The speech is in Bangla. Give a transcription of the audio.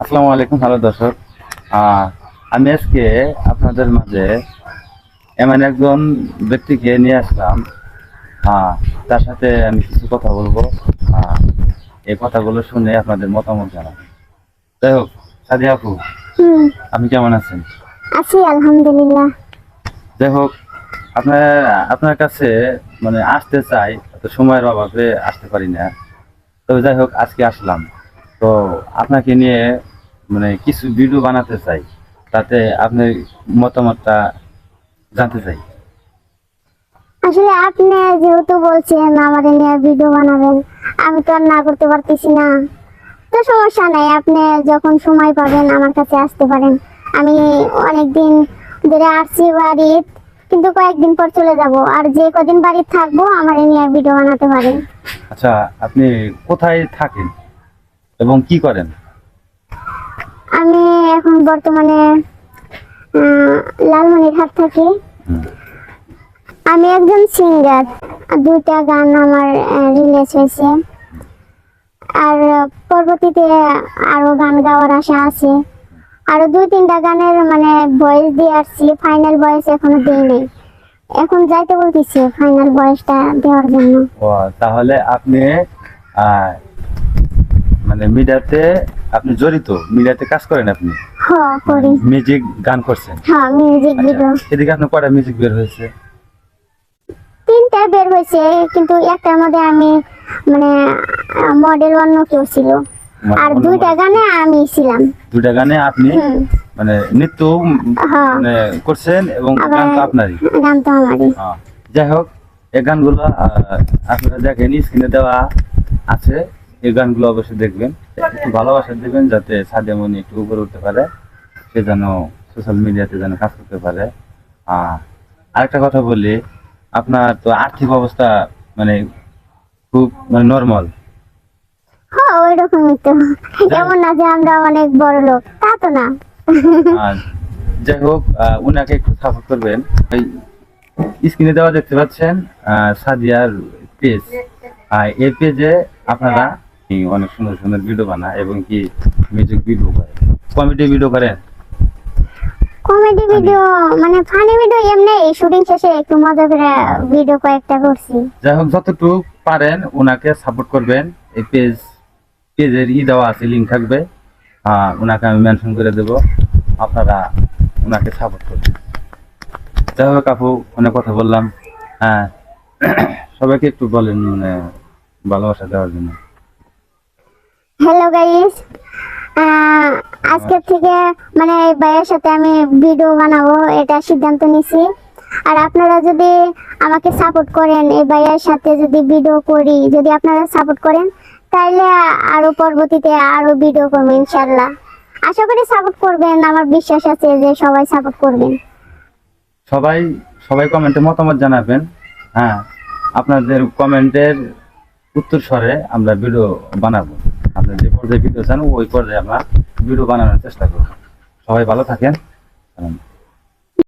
আসসালামু আলাইকুম হ্যালো দর্শক। আমি আজকে আপনাদের মাঝে এমন একজন ব্যক্তিকে নিয়ে আসলাম। তার সাথে আমি কিছু কথা বলব। এই কথাগুলো শুনে আপনাদের মতামত জানাব। যাই হোক সাদি আপু আপনি কেমন আছেন? আছি আলহামদুলিল্লাহ। যাই হোক আপনার আপনার কাছে মানে আসতে চাই সময়ের অভাবে আসতে পারি না। তবে যাই হোক আজকে আসলাম। তো আপনাকে নিয়ে মানে কিছু ভিডিও বানাতে চাই তাতে আপনার মতামতটা জানতে চাই। আসলে আপনি যেহেতু বলছেন আমার নিয়ে ভিডিও বানাবেন আমি তো আর না করতে পারতেছি না। তো সমস্যা নাই আপনি যখন সময় পাবেন আমার কাছে আসতে পারেন। আমি অনেকদিন ধরে আসছি বাড়ি কিন্তু কয়েকদিন পর চলে যাব। আর যে কদিন বাড়ি থাকব আমার নিয়ে ভিডিও বানাতে পারেন। আচ্ছা আপনি কোথায় থাকেন? এবং কি করেন? আমি এখন বর্তমানে লালমনিরহাট থাকি। আমি একজন সিঙ্গার দুইটা গান আমার রিলিজ হয়েছে। আর পরবর্তীতে আরও গান গাওয়ার আশা আছে। আরও দুই তিনটা গানের মানে ভয়েস দিয়ে আসছি ফাইনাল ভয়েস এখনও দিই নাই। এখন যাইতে বলতেছি ফাইনাল ভয়েসটা দেওয়ার জন্য। ও তাহলে আপনি মানে মিডিয়াতে আপনি জড়িত মিডিয়াতে কাজ করেন আপনি? হ করি। মিউজিক গান করছেন? হ্যাঁ মিউজিক আচ্ছা, ভিডিও এদিকে আপনার কয়টা মিউজিক বের হয়েছে? তিনটা বের হয়েছে কিন্তু একটার মধ্যে আমি মানে মডেল অন্য কেউ ছিল। মানে আর দুইটা গানে আমি ছিলাম। দুইটা গানে আপনি মানে নৃত্য হ্যাঁ। মানে করছেন এবং গান তো আপনারই। গান তো আমারই। হ্যাঁ। যাই হোক এই গানগুলো আপনারা দেখেন স্ক্রিনে দেওয়া আছে। এই গানগুলো অবশ্যই দেখবেন। একটু ভালোবাসা দেবেন যাতে সাদিয়া মনি একটু উপরে উঠতে পারে সে যেন সোশ্যাল মিডিয়াতে যেন কাজ করতে পারে। আহ, আরেকটা কথা বলি আপনার তো আর্থিক অবস্থা মানে খুব মানে নর্মাল হ্যাঁ ওই তো। এমন না যে আমরা অনেক বড় লোক তা তো না। যাই হোক উনাকে একটু সাপোর্ট করবেন। এই স্ক্রিনে দেওয়া দেখতে পাচ্ছেন সাদিয়ার পেজ আর এই পেজে আপনারা অনেক সুন্দর সুন্দর ভিডিও বানায় এবং কি মিউজিক ভিডিও করে। কমেডি ভিডিও করেন কমেডি ভিডিও মানে ফানি ভিডিও এমনি শুটিং শেষে একটু মজা করে ভিডিও কয়েকটা করছি। যাই হোক যতটুকু পারেন ওনাকে সাপোর্ট করবেন। এই পেজ পেজের ই দেওয়া আছে লিঙ্ক থাকবে। ওনাকে আমি মেনশন করে দেব। আপনারা ওনাকে সাপোর্ট করবেন। যাই হোক আপু অনেক কথা বললাম। হ্যাঁ সবাইকে একটু বলেন মানে ভালোবাসা দেওয়ার জন্য। হ্যালো গাইস আজকের থেকে মানে ভাইয়ের সাথে আমি ভিডিও বানাবো, এটা সিদ্ধান্ত নিছি। আর আপনারা যদি আমাকে সাপোর্ট করেন, এই ভাইয়ের সাথে যদি ভিডিও করি, যদি আপনারা সাপোর্ট করেন তাহলে আরও পরবর্তীতে আরও ভিডিও করব ইনশাল্লাহ আশা করি সাপোর্ট করবেন, আমার বিশ্বাস আছে যে সবাই সাপোর্ট করবেন। সবাই সবাই কমেন্টে মতামত জানাবেন। হ্যাঁ আপনাদের কমেন্টের উত্তর স্বরে আমরা ভিডিও বানাবো। পর্যায়ে ভিডিও চান ওই পর্যায়ে আমরা ভিডিও বানানোর চেষ্টা করব। সবাই ভালো থাকেন।